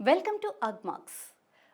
Welcome to Agmax.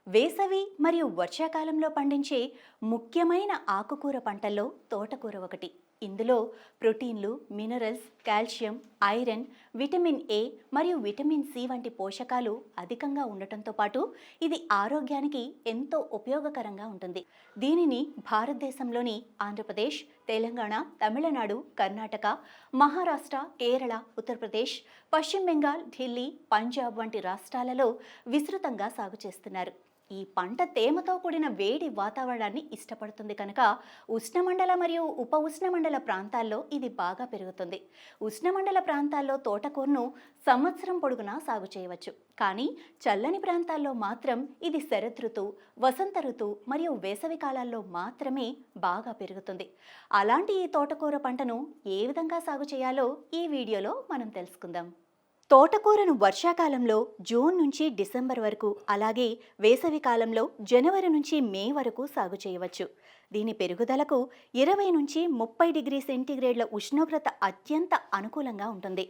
వేసవి మరియు వర్షాకాలంలో పండించే ముఖ్యమైన ఆకుకూర పంటల్లో తోటకూర ఒకటి. ఇందులో ప్రోటీన్లు minerals calcium iron vitamin A మరియు విటమిన్ సి వంటి పోషకాలు అధికంగా ఉండటంతో పాటు ఇది ఆరోగ్యానికి ఎంతో ఉపయోగకరంగా ఉంటుంది. దీనిని భారతదేశంలోని ఆంధ్రప్రదేశ్ తెలంగాణ తమిళనాడు కర్ణాటక మహారాష్ట్ర కేరళ ఉత్తరప్రదేశ్ పశ్చిమ బెంగాల్ ఢిల్లీ పంజాబ్ వంటి రాష్ట్రాలలో విస్తృతంగా సాగు చేస్తున్నారు. ఈ పంట తేమతో కూడిన వేడి వాతావరణాన్ని ఇష్టపడుతుంది కనుక ఉష్ణమండల మరియు ఉప ఉష్ణమండల ప్రాంతాల్లో ఇది బాగా పెరుగుతుంది. ఉష్ణమండల ప్రాంతాల్లో తోటకూరను సంవత్సరం పొడుగునా సాగు చేయవచ్చు. కానీ చల్లని ప్రాంతాల్లో మాత్రం ఇది శరదృతు వసంత ఋతువు మరియు వేసవి కాలాల్లో మాత్రమే బాగా పెరుగుతుంది. అలాంటి ఈ తోటకూర పంటను ఏ విధంగా సాగు చేయాలో ఈ వీడియోలో మనం తెలుసుకుందాం. తోటకూరను వర్షాకాలంలో జూన్ నుంచి డిసెంబర్ వరకు అలాగే వేసవి కాలంలో జనవరి నుంచి మే వరకు సాగు చేయవచ్చు. దీని పెరుగుదలకు ఇరవై నుంచి ముప్పై డిగ్రీ సెంటీగ్రేడ్ల ఉష్ణోగ్రత అత్యంత అనుకూలంగా ఉంటుంది.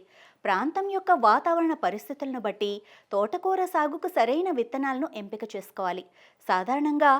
ప్రాంతం యొక్క వాతావరణ పరిస్థితులను బట్టి తోటకూర సాగుకు సరైన విత్తనాలను ఎంపిక చేసుకోవాలి. సాధారణంగా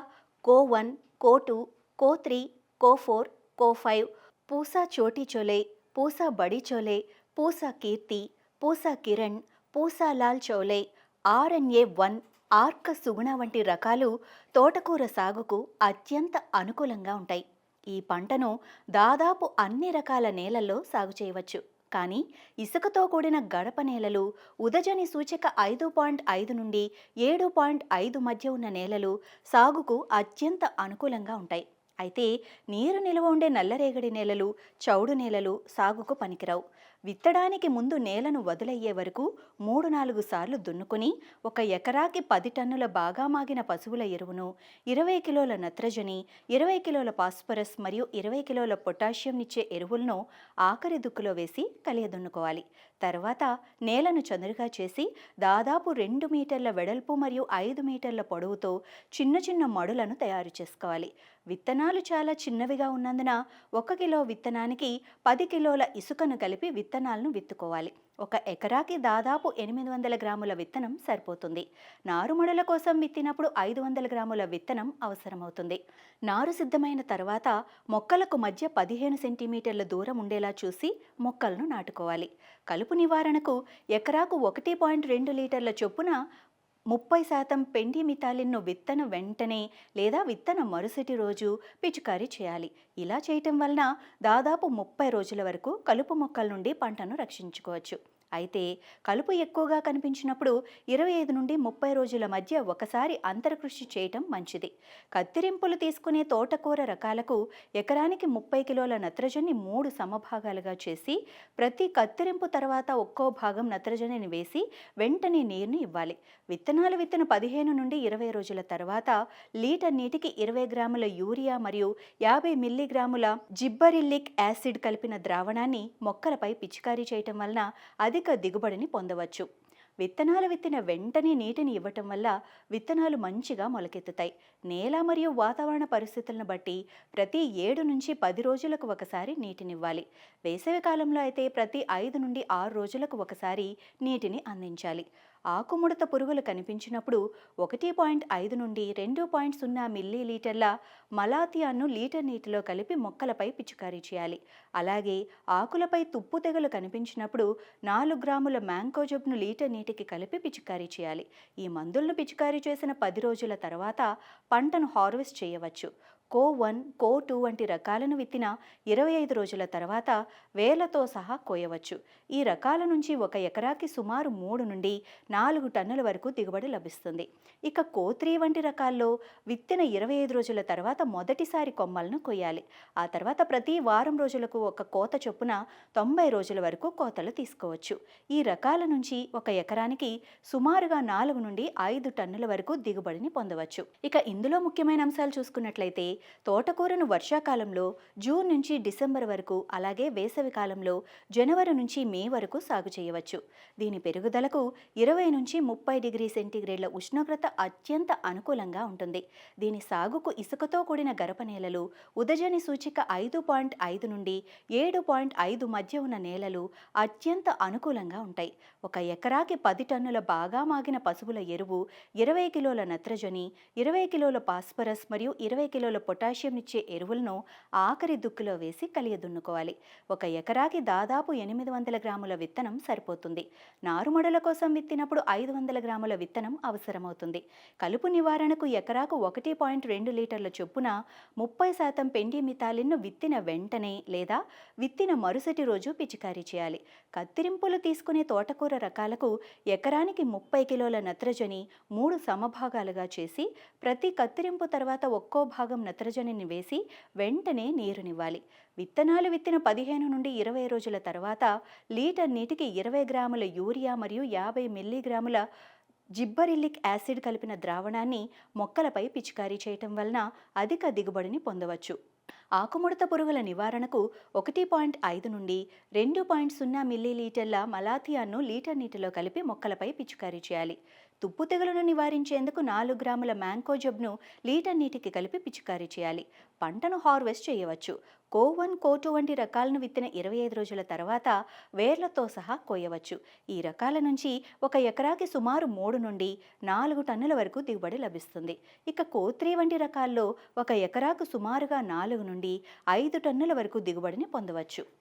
Co one Co two Co three Co four Co five Pusa Chhoti Chaulai Pusa Badi Chaulai Pusa Kirti Pusa Kiran Pusa Lal Chaulai RNA one Arka Suguna వంటి రకాలు తోటకూర సాగుకు అత్యంత అనుకూలంగా ఉంటాయి. ఈ పంటను దాదాపు అన్ని రకాల నేలల్లో సాగు చేయవచ్చు. కానీ ఇసుకతో కూడిన గడప నేలలు ఉదజని సూచిక ఐదు పాయింట్ ఐదు నుండి ఏడు పాయింట్ ఐదు మధ్య ఉన్న నేలలు సాగుకు అత్యంత అనుకూలంగా ఉంటాయి. అయితే నీరు నిల్వ ఉండే నల్లరేగడి నేలలు చౌడు నేలలు సాగుకు పనికిరావు. విత్తడానికి ముందు నేలను వదిలయ్యే వరకు మూడు నాలుగు సార్లు దున్నుకుని ఒక ఎకరాకి పది టన్నుల బాగా మాగిన పశువుల ఎరువును ఇరవై కిలోల నత్రజని ఇరవై కిలోల పాస్పరస్ మరియు ఇరవై కిలోల పొటాషియం ఇచ్చే ఎరువులను ఆఖరి దుక్కులో వేసి కలియదున్నుకోవాలి. తర్వాత నేలను చదురుగా చేసి దాదాపు రెండు మీటర్ల వెడల్పు మరియు ఐదు మీటర్ల పొడవుతో చిన్న చిన్న మడులను తయారు చేసుకోవాలి. విత్తనాలు చాలా చిన్నవిగా ఉన్నందున ఒక కిలో విత్తనానికి పది కిలోల ఇసుకను కలిపి విత్తనాలను విత్తుకోవాలి. ఒక ఎకరాకి దాదాపు ఎనిమిది వందల గ్రాముల విత్తనం సరిపోతుంది. నారుమడల కోసం విత్తినప్పుడు ఐదు వందల గ్రాముల విత్తనం అవసరమవుతుంది. నారు సిద్ధమైన తర్వాత మొక్కలకు మధ్య పదిహేను సెంటీమీటర్ల దూరం ఉండేలా చూసి మొక్కలను నాటుకోవాలి. కలుపు నివారణకు ఎకరాకు ఒకటి పాయింట్ రెండు లీటర్ల చొప్పున ముప్పై శాతం పెండి మితాలిన్ను విత్తన వెంటనే లేదా విత్తన మరుసటి రోజు పిచికారీ చేయాలి. ఇలా చేయటం వలన దాదాపు ముప్పై రోజుల వరకు కలుపు మొక్కల నుండి పంటను రక్షించుకోవచ్చు. అయితే కలుపు ఎక్కువగా కనిపించినప్పుడు ఇరవై ఐదు నుండి ముప్పై రోజుల మధ్య ఒకసారి అంతరకృషి చేయటం మంచిది. కత్తిరింపులు తీసుకునే తోటకూర రకాలకు ఎకరానికి ముప్పై కిలోల నత్రజని మూడు సమభాగాలుగా చేసి ప్రతి కత్తిరింపు తర్వాత ఒక్కో భాగం నత్రజనిని వేసి వెంటనే నీరుని ఇవ్వాలి. విత్తనాలు విత్తన పదిహేను నుండి ఇరవై రోజుల తర్వాత లీటర్ నీటికి ఇరవై గ్రాముల యూరియా మరియు యాభై మిల్లీగ్రాముల జిబ్బరిల్లిక్ యాసిడ్ కలిపిన ద్రావణాన్ని మొక్కలపై పిచికారీ చేయటం వలన అధిక అధిక దిగుబడిని పొందవచ్చు. విత్తనాలు విత్తిన వెంటనే నీటిని ఇవ్వటం వల్ల విత్తనాలు మంచిగా మొలకెత్తుతాయి. నేల మరియు వాతావరణ పరిస్థితులను బట్టి ప్రతి ఏడు నుంచి పది రోజులకు ఒకసారి నీటినివ్వాలి. వేసవి కాలంలో అయితే ప్రతి ఐదు నుండి ఆరు రోజులకు ఒకసారి నీటిని అందించాలి. ఆకుముడత పురుగులు కనిపించినప్పుడు ఒకటి పాయింట్ ఐదు నుండి రెండు పాయింట్ సున్నా మిల్లీ లీటర్ల మలాథియాను లీటర్ నీటిలో కలిపి మొక్కలపై పిచికారీ చేయాలి. అలాగే ఆకులపై తుప్పు తెగలు కనిపించినప్పుడు నాలుగు గ్రాముల మ్యాంకోజబ్ను లీటర్ నీటికి కలిపి పిచికారీ చేయాలి. ఈ మందులను పిచికారీ చేసిన పది రోజుల తర్వాత పంటను హార్వెస్ట్ చేయవచ్చు. కో వన్ కో టూ వంటి రకాలను విత్తిన ఇరవై ఐదు రోజుల తర్వాత వేలతో సహా కోయవచ్చు. ఈ రకాల నుంచి ఒక ఎకరాకి సుమారు మూడు నుండి నాలుగు టన్నుల వరకు దిగుబడి లభిస్తుంది. ఇక కోత్రి వంటి రకాల్లో విత్తిన ఇరవై ఐదు రోజుల తర్వాత మొదటిసారి కొమ్మలను కొయ్యాలి. ఆ తర్వాత ప్రతి వారం రోజులకు ఒక కోత చొప్పున తొంభై రోజుల వరకు కోతలు తీసుకోవచ్చు. ఈ రకాల నుంచి ఒక ఎకరానికి సుమారుగా నాలుగు నుండి ఐదు టన్నుల వరకు దిగుబడిని పొందవచ్చు. ఇక ఇందులో ముఖ్యమైన అంశాలు చూసుకున్నట్లయితే తోటకూరను వర్షాకాలంలో జూన్ నుంచి డిసెంబర్ వరకు అలాగే వేసవి కాలంలో జనవరి నుంచి మే వరకు సాగు చేయవచ్చు. దీని పెరుగుదలకు ఇరవై నుంచి ముప్పై డిగ్రీ సెంటీగ్రేడ్ల ఉష్ణోగ్రత అత్యంత అనుకూలంగా ఉంటుంది. దీని సాగుకు ఇసుకతో కూడిన గరప నేలలు ఉదజని సూచిక ఐదు పాయింట్ ఐదు నుండి ఏడు పాయింట్ ఐదు మధ్య ఉన్న నేలలు అత్యంత అనుకూలంగా ఉంటాయి. ఒక ఎకరాకి పది టన్నుల బాగా మాగిన పశువుల ఎరువు ఇరవై కిలోల నత్రజని ఇరవై కిలోల పాస్పరస్ మరియు ఇరవై కిలోల పొటాషియం ఇచ్చే ఎరువులను ఆఖరి దుక్కులో వేసి కలియదున్నుకోవాలి. ఒక ఎకరాకి దాదాపు ఎనిమిది వందల గ్రాముల విత్తనం సరిపోతుంది. నారుమడుల కోసం విత్తినప్పుడు ఐదు వందల గ్రాముల విత్తనం అవసరమవుతుంది. కలుపు నివారణకు ఎకరాకు ఒకటి పాయింట్ రెండు లీటర్ల చొప్పున ముప్పై శాతం పెండి మితాలిన్ను విత్తిన వెంటనే లేదా విత్తిన మరుసటి రోజు పిచికారీ చేయాలి. కత్తిరింపులు తీసుకునే తోటకూర రకాలకు ఎకరానికి ముప్పై కిలోల నత్రజని మూడు సమభాగాలుగా చేసి ప్రతి కత్తిరింపు తర్వాత ఒక్కో భాగం నత్రజనిని వేసి వెంటనే నీరునివ్వాలి. విత్తనాలు విత్తిన పదిహేను నుండి ఇరవై రోజుల తర్వాత లీటర్ నీటికి ఇరవై గ్రాముల యూరియా మరియు యాభై మిల్లీగ్రాముల జిబ్బరిల్లిక్ యాసిడ్ కలిపిన ద్రావణాన్ని మొక్కలపై పిచికారీ చేయటం వలన అధిక దిగుబడిని పొందవచ్చు. ఆకుముడత పురుగుల నివారణకు ఒకటి పాయింట్ ఐదు నుండి రెండు పాయింట్ సున్నా మిల్లీలీటర్ల మలాథియాను లీటర్ నీటిలో కలిపి మొక్కలపై పిచికారీ చేయాలి. తుప్పు తెగులను నివారించేందుకు నాలుగు గ్రాముల మ్యాంకోజబ్ను లీటర్ నీటికి కలిపి పిచికారీ చేయాలి. పంటను హార్వెస్ట్ చేయవచ్చు. కో వన్ కో టూ వంటి రకాలను విత్తిన ఇరవై ఐదు రోజుల తర్వాత వేర్లతో సహా కోయవచ్చు. ఈ రకాల నుంచి ఒక ఎకరాకి సుమారు మూడు నుండి నాలుగు టన్నుల వరకు దిగుబడి లభిస్తుంది. ఇక కోత్రి వంటి రకాల్లో ఒక ఎకరాకు సుమారుగా నాలుగు నుండి ఐదు టన్నుల వరకు దిగుబడిని పొందవచ్చు.